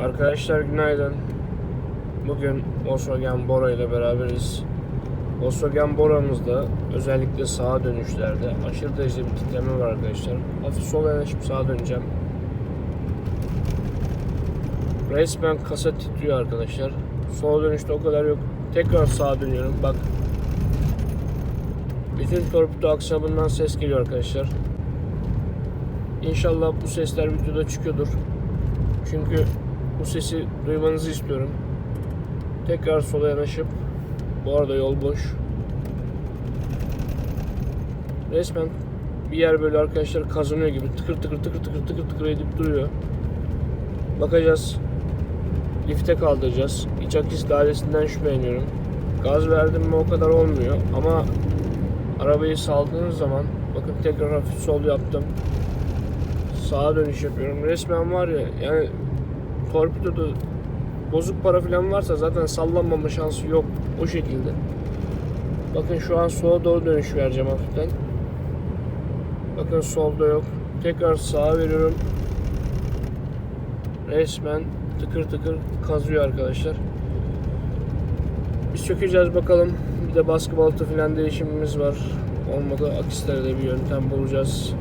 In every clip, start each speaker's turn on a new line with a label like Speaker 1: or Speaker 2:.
Speaker 1: Arkadaşlar günaydın. Bugün Volkswagen Bora ile beraberiz. Volkswagen Bora'mızda özellikle sağa dönüşlerde aşırı derecede bir titreme var arkadaşlar. Hafif sola yanaşıp sağa döneceğim. Resmen kasa titriyor arkadaşlar. Sola dönüşte o kadar yok. Tekrar sağa dönüyorum. Bak. Bütün torpido aksamından ses geliyor arkadaşlar. İnşallah bu sesler videoda çıkıyordur. Çünkü bu sesi duymanızı istiyorum. Tekrar sola yanaşıp bu arada yol boş. Resmen bir yer böyle arkadaşlar kazanıyor gibi tıkır tıkır tıkır tıkır tıkır tıkır edip duruyor. Bakacağız. Lifte kaldıracağız. İç akis dairesinden şüpheleniyorum. Gaz verdim mi o kadar olmuyor ama arabayı saldığınız zaman bakın tekrar hafif sol yaptım. Sağa dönüş yapıyorum. Resmen var ya yani torpidoda bozuk para falan varsa zaten sallanmama şansı yok o şekilde. Bakın şu an sola doğru dönüş vereceğim hafiften. Bakın solda yok. Tekrar sağa veriyorum. Resmen tıkır tıkır kazıyor arkadaşlar. Biz çökeceğiz bakalım. Bir de baskı balata falan değişimimiz var. Olmadı akislerde bir yöntem bulacağız.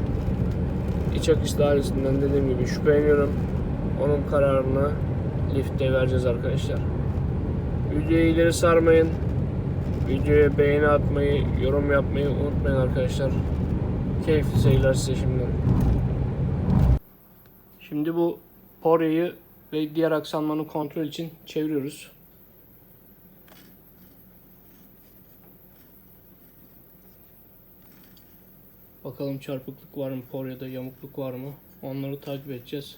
Speaker 1: İç akis dairesinden dediğim gibi şüpheleniyorum. Onun kararını lifte vereceğiz arkadaşlar. Videoyu ileri sarmayın. Videoya beğeni atmayı, yorum yapmayı unutmayın arkadaşlar. Keyifli seyirler size şimdi. Şimdi bu Porya'yı ve diğer aksamlarını kontrol için çeviriyoruz. Bakalım çarpıklık var mı, Porya'da yamukluk var mı? Onları takip edeceğiz.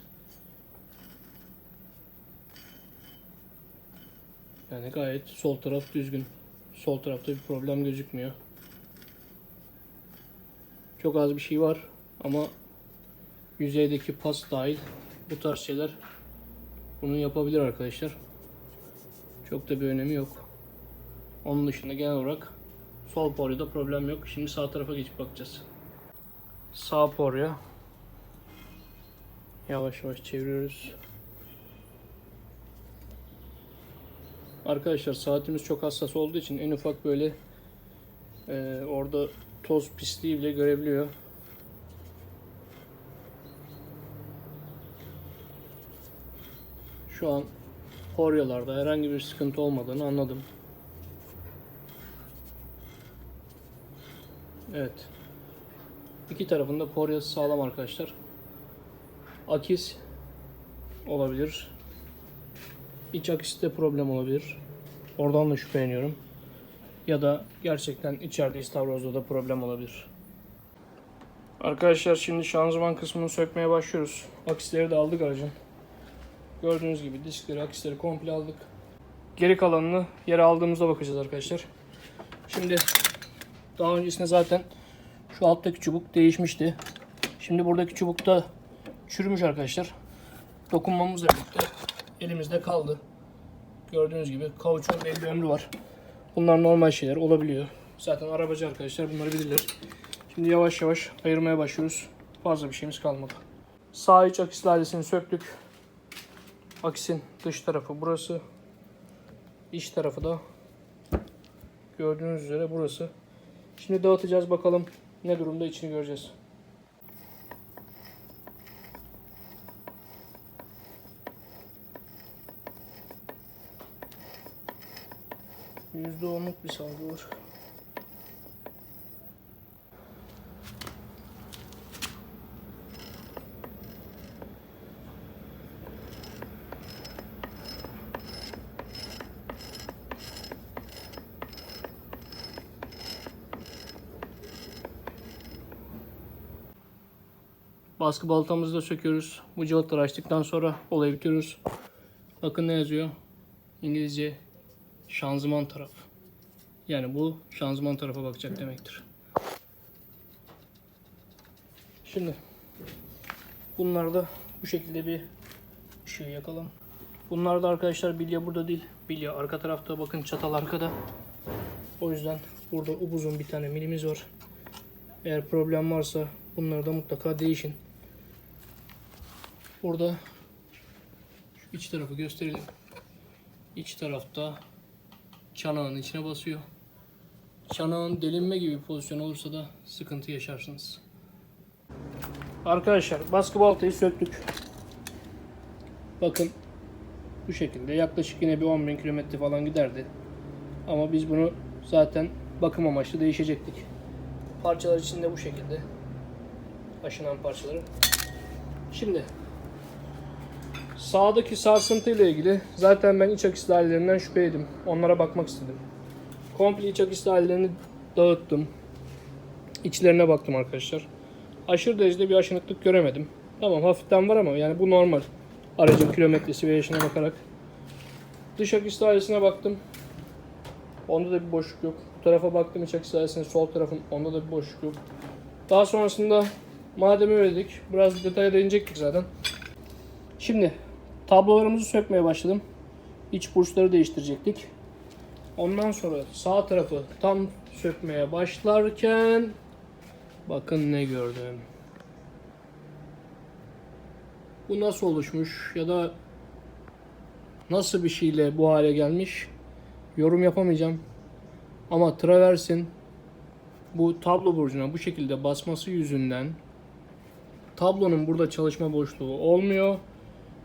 Speaker 1: Yani gayet sol taraf düzgün. Sol tarafta bir problem gözükmüyor. Çok az bir şey var ama yüzeydeki pas dahil bu tarz şeyler bunu yapabilir arkadaşlar. Çok da bir önemi yok. Onun dışında genel olarak sol poryoda problem yok. Şimdi sağ tarafa geçip bakacağız. Sağ porya. Yavaş yavaş çeviriyoruz. Arkadaşlar saatimiz çok hassas olduğu için en ufak böyle e, orada toz pisliği bile görebiliyor. Şu an poryalarda herhangi bir sıkıntı olmadığını anladım. Evet. İki tarafında poryası sağlam arkadaşlar. Akis olabilir. İç akiste problem olabilir. Oradan da şüpheleniyorum. Ya da gerçekten içeride istavrozda da problem olabilir. Arkadaşlar şimdi şanzıman kısmını sökmeye başlıyoruz. Akisleri de aldık aracın. Gördüğünüz gibi diskleri, akisleri komple aldık. Geri kalanını yere aldığımızda bakacağız arkadaşlar. Şimdi daha öncesinde zaten şu alttaki çubuk değişmişti. Şimdi buradaki çubuk da çürümüş arkadaşlar. Dokunmamızla birlikte elimizde kaldı. Gördüğünüz gibi kauçuğun belli ömrü var. Bunlar normal şeyler olabiliyor. Zaten arabacı arkadaşlar bunları bilirler. Şimdi yavaş yavaş ayırmaya başlıyoruz. Fazla bir şeyimiz kalmadı. Sağ iç akis lalisini söktük. Akisin dış tarafı burası. İç tarafı da gördüğünüz üzere burası. Şimdi dağıtacağız bakalım ne durumda içini göreceğiz. %10'luk bir salgı var. Baskı baltamızı da söküyoruz. Bu cıvataları açtıktan sonra olayı bitiriyoruz. Bakın ne yazıyor. İngilizce şanzıman taraf. Yani bu şanzıman tarafa bakacak demektir. Şimdi bunlar da bu şekilde bir ışığı yakalım. Bunlar da arkadaşlar bilye burada değil. Bilye arka tarafta bakın çatal arkada. O yüzden burada upuzun bir tane milimiz var. Eğer problem varsa bunları da mutlaka değişin. Burada iç tarafı gösterelim. İç tarafta çanağın içine basıyor. Çanağın delinme gibi bir pozisyon olursa da sıkıntı yaşarsınız. Arkadaşlar baskı baltayı söktük. Bakın bu şekilde yaklaşık yine bir 10.000 kilometre falan giderdi. Ama biz bunu zaten bakım amaçlı değişecektik. Parçalar içinde bu şekilde. Aşınan parçaları. Şimdi sağdaki sarsıntı ile ilgili zaten ben iç akis dairelerinden şüpheydim. Onlara bakmak istedim. Komple iç akis dairelerini dağıttım. İçlerine baktım arkadaşlar. Aşırı derecede bir aşınıklık göremedim. Tamam hafiften var ama yani bu normal. Aracın kilometresi ve yaşına bakarak. Dış akis dairesine baktım. Onda da bir boşluk yok. Bu tarafa baktım iç akis dairesine sol tarafın onda da bir boşluk yok. Daha sonrasında madem öyledik biraz detaya değinecektik zaten. Şimdi tablolarımızı sökmeye başladım. İç burçları değiştirecektik. Ondan sonra sağ tarafı tam sökmeye başlarken bakın ne gördüm. Bu nasıl oluşmuş ya da nasıl bir şeyle bu hale gelmiş yorum yapamayacağım. Ama traversin bu tablo burcuna bu şekilde basması yüzünden tablonun burada çalışma boşluğu olmuyor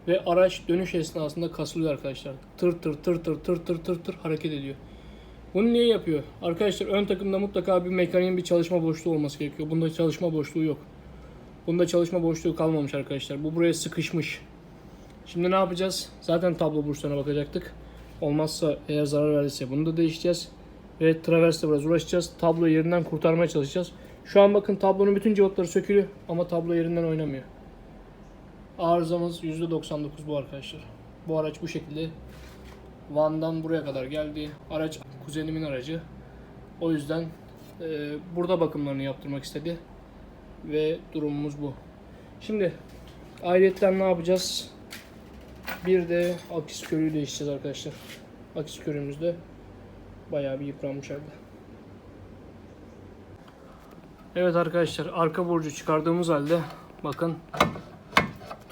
Speaker 1: ve araç dönüş esnasında kasılıyor arkadaşlar. Tır tır tır tır tır tır tır tır hareket ediyor. Bunu niye yapıyor? Arkadaşlar ön takımda mutlaka bir mekaniğin bir çalışma boşluğu olması gerekiyor. Bunda çalışma boşluğu yok. Bunda çalışma boşluğu kalmamış arkadaşlar. Bu buraya sıkışmış. Şimdi ne yapacağız? Zaten tablo burçlarına bakacaktık. Olmazsa eğer zarar verdiyse bunu da değişeceğiz. Ve traverse biraz uğraşacağız. Tabloyu yerinden kurtarmaya çalışacağız. Şu an bakın tablonun bütün cıvataları sökülü ama tablo yerinden oynamıyor. Arızamız %99 bu arkadaşlar. Bu araç bu şekilde Van'dan buraya kadar geldi. Araç kuzenimin aracı. O yüzden e, burada bakımlarını yaptırmak istedi. Ve durumumuz bu. Şimdi ayrıyetten ne yapacağız? Bir de akis körüğü değişeceğiz arkadaşlar. Akis körüğümüz de bayağı bir yıpranmış halde. Evet arkadaşlar arka burcu çıkardığımız halde bakın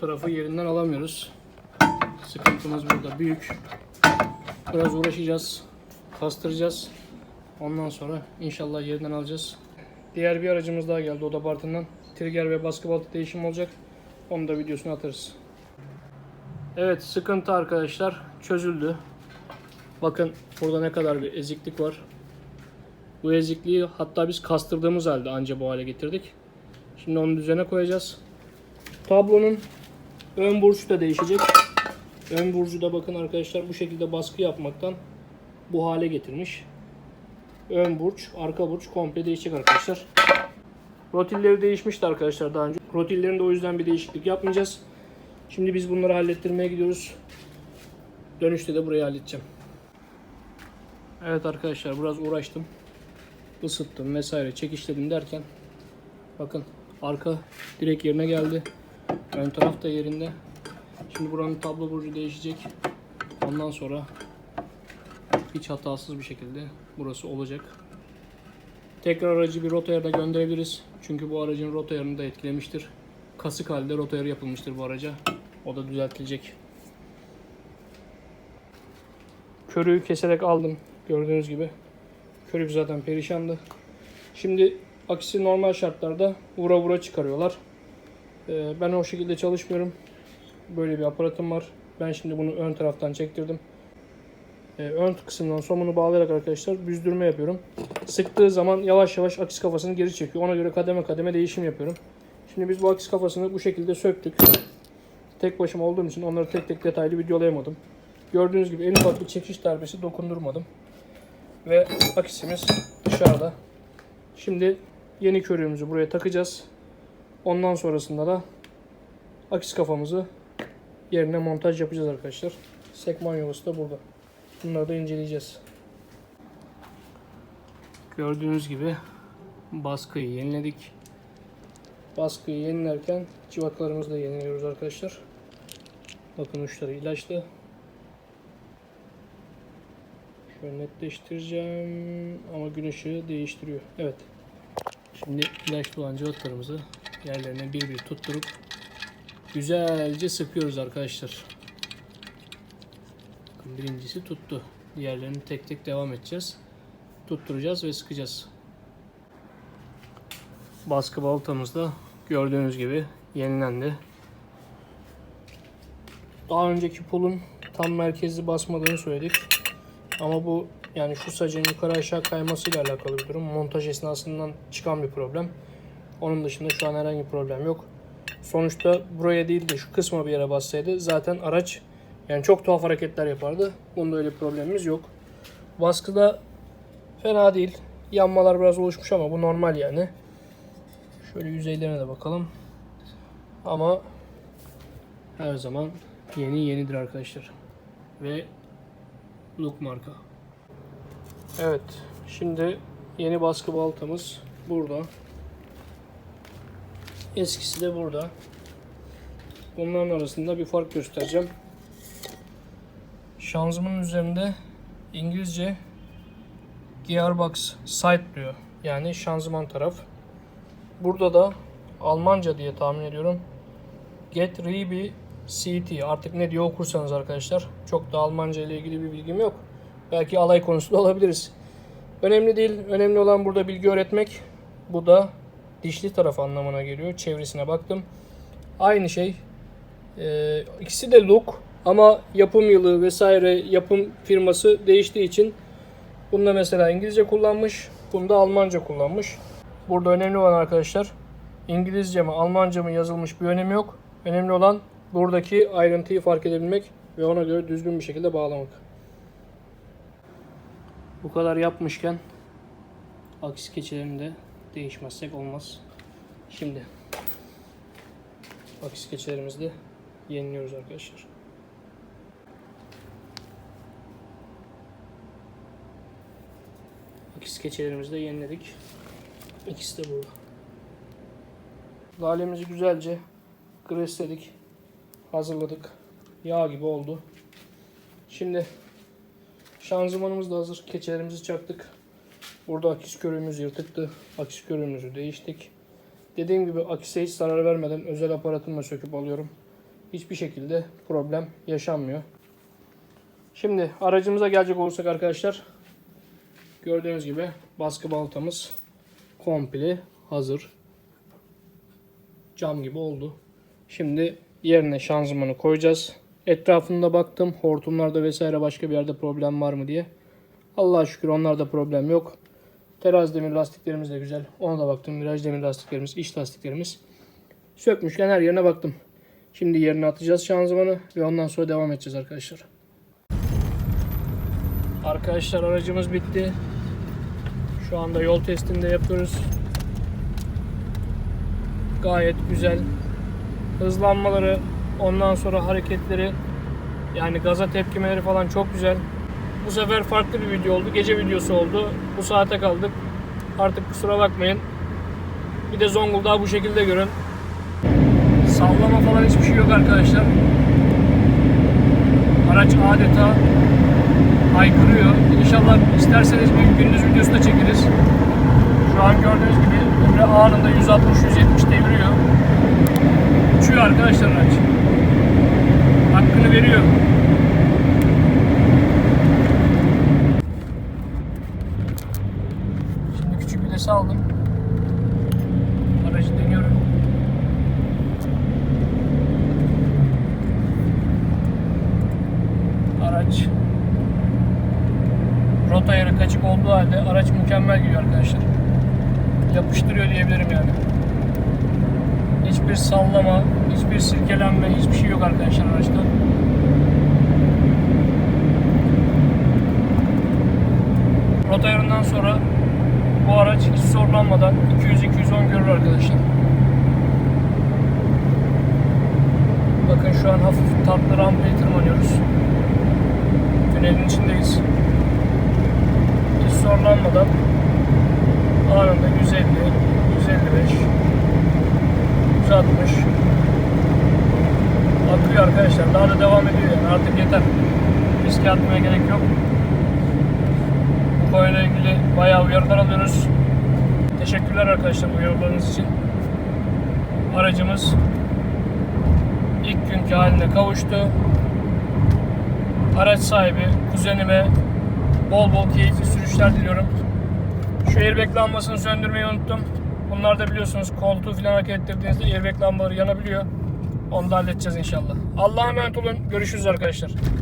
Speaker 1: tarafı yerinden alamıyoruz. Sıkıntımız burada büyük. Biraz uğraşacağız. Kastıracağız. Ondan sonra inşallah yerinden alacağız. Diğer bir aracımız daha geldi oda partinden. Trigger ve baskı balta değişim olacak. Onu da videosunu atarız. Evet sıkıntı arkadaşlar çözüldü. Bakın burada ne kadar bir eziklik var. Bu ezikliği hatta biz kastırdığımız halde anca bu hale getirdik. Şimdi onu düzene koyacağız. Tablonun ön burcu da değişecek. Ön burcu da bakın arkadaşlar bu şekilde baskı yapmaktan bu hale getirmiş. Ön burç, arka burç komple değişecek arkadaşlar. Rotilleri değişmişti arkadaşlar daha önce. Rotillerinde o yüzden bir değişiklik yapmayacağız. Şimdi biz bunları hallettirmeye gidiyoruz. Dönüşte de burayı halledeceğim. Evet arkadaşlar biraz uğraştım. Isıttım vesaire çekişledim derken bakın arka direkt yerine geldi. Ön taraf da yerinde. Şimdi buranın tablo burcu değişecek. Ondan sonra hiç hatasız bir şekilde burası olacak. Tekrar aracı bir rota ayarına gönderebiliriz. Çünkü bu aracın rota ayarını da etkilemiştir. Kasık halde rota ayarı yapılmıştır bu araca. O da düzeltilecek. Körüğü keserek aldım. Gördüğünüz gibi. Körük zaten perişandı. Şimdi akisi normal şartlarda vura vura çıkarıyorlar. Ee, ben o şekilde çalışmıyorum. Böyle bir aparatım var. Ben şimdi bunu ön taraftan çektirdim. Ee, ön kısımdan somunu bağlayarak arkadaşlar büzdürme yapıyorum. Sıktığı zaman yavaş yavaş akis kafasını geri çekiyor. Ona göre kademe kademe değişim yapıyorum. Şimdi biz bu akis kafasını bu şekilde söktük. Tek başıma olduğum için onları tek tek detaylı videolayamadım. Gördüğünüz gibi en ufak bir çekiş darbesi dokundurmadım. Ve akisimiz dışarıda. Şimdi yeni körüğümüzü buraya takacağız. Ondan sonrasında da akis kafamızı yerine montaj yapacağız arkadaşlar. Sekman yuvası da burada. Bunları da inceleyeceğiz. Gördüğünüz gibi baskıyı yeniledik. Baskıyı yenilerken cıvatalarımızı da yeniliyoruz arkadaşlar. Bakın uçları ilaçlı. Şöyle netleştireceğim ama gün ışığı değiştiriyor. Evet. Şimdi ilaçlı olan cıvatalarımızı yerlerine bir bir tutturup güzelce sıkıyoruz arkadaşlar. Birincisi tuttu. Diğerlerini tek tek devam edeceğiz. Tutturacağız ve sıkacağız. Baskı baltamız da gördüğünüz gibi yenilendi. Daha önceki pulun tam merkezli basmadığını söyledik. Ama bu yani şu sacın yukarı aşağı kaymasıyla alakalı bir durum. Montaj esnasından çıkan bir problem. Onun dışında şu an herhangi bir problem yok. Sonuçta buraya değil de şu kısma bir yere bassaydı zaten araç yani çok tuhaf hareketler yapardı. Bunda öyle bir problemimiz yok. Baskıda fena değil. Yanmalar biraz oluşmuş ama bu normal yani. Şöyle yüzeylerine de bakalım. Ama her zaman yeni yenidir arkadaşlar. Ve Look marka. Evet. Şimdi yeni baskı baltamız burada. Eskisi de burada. Bunların arasında bir fark göstereceğim. Şanzımanın üzerinde İngilizce Gearbox Side diyor. Yani şanzıman taraf. Burada da Almanca diye tahmin ediyorum. Get Ribi CT artık ne diyor okursanız arkadaşlar. Çok da Almanca ile ilgili bir bilgim yok. Belki alay konusu da olabiliriz. Önemli değil. Önemli olan burada bilgi öğretmek. Bu da dişli taraf anlamına geliyor. Çevresine baktım. Aynı şey. Ee, ikisi de look ama yapım yılı vesaire yapım firması değiştiği için bunda mesela İngilizce kullanmış. Bunda Almanca kullanmış. Burada önemli olan arkadaşlar İngilizce mi Almanca mı yazılmış bir önemi yok. Önemli olan buradaki ayrıntıyı fark edebilmek ve ona göre düzgün bir şekilde bağlamak. Bu kadar yapmışken aks keçelerini de değişmezsek olmaz. Şimdi aks keçelerimizi de yeniliyoruz arkadaşlar. Aks keçelerimizi de yeniledik. İkisi de burada. Lalemizi güzelce gresledik. Hazırladık. Yağ gibi oldu. Şimdi şanzımanımız da hazır. Keçelerimizi çaktık. Burada akis körüğümüz yırtıktı. Akis körüğümüzü değiştik. Dediğim gibi akise hiç zarar vermeden özel aparatımla söküp alıyorum. Hiçbir şekilde problem yaşanmıyor. Şimdi aracımıza gelecek olursak arkadaşlar gördüğünüz gibi baskı baltamız komple hazır. Cam gibi oldu. Şimdi yerine şanzımanı koyacağız. Etrafında baktım. Hortumlarda vesaire başka bir yerde problem var mı diye. Allah'a şükür onlarda problem yok. Teraz demir lastiklerimiz de güzel. Ona da baktım. Viraj demir lastiklerimiz, iç lastiklerimiz. Sökmüşken her yerine baktım. Şimdi yerine atacağız şanzımanı ve ondan sonra devam edeceğiz arkadaşlar. Arkadaşlar aracımız bitti. Şu anda yol testinde yapıyoruz. Gayet güzel. Hızlanmaları, ondan sonra hareketleri yani gaza tepkimeleri falan çok güzel. Bu sefer farklı bir video oldu. Gece videosu oldu. Bu saate kaldık. Artık kusura bakmayın. Bir de Zonguldak'ı bu şekilde görün. Sallama falan hiçbir şey yok arkadaşlar. Araç adeta haykırıyor. İnşallah isterseniz bir gündüz videosu da çekeriz. Şu an gördüğünüz gibi Emre anında 160-170 deviriyor. Uçuyor arkadaşlar araç. Hakkını veriyor. De aldım. Aracı deniyorum. Araç rota ayarı kaçık olduğu halde araç mükemmel gidiyor arkadaşlar. Yapıştırıyor diyebilirim yani. Hiçbir sallama, hiçbir silkelenme, hiçbir şey yok arkadaşlar araçta. Rota ayarından sonra bu araç hiç zorlanmadan 200-210 görür arkadaşlar. Bakın şu an hafif tatlı rampayı tırmanıyoruz. Tünelin içindeyiz. Hiç zorlanmadan anında 150, 155, 160 akıyor arkadaşlar. Daha da devam ediyor yani artık yeter. Riske atmaya gerek yok. Konuyla ilgili bayağı uyarılar alıyoruz. Teşekkürler arkadaşlar uyarılarınız için. Aracımız ilk günkü haline kavuştu. araç sahibi, kuzenime bol bol keyifli sürüşler diliyorum. Şu airbag lambasını söndürmeyi unuttum. Bunlar da biliyorsunuz koltuğu falan hareket ettirdiğinizde airbag lambaları yanabiliyor. Onu da halledeceğiz inşallah. Allah'a emanet olun. Görüşürüz arkadaşlar.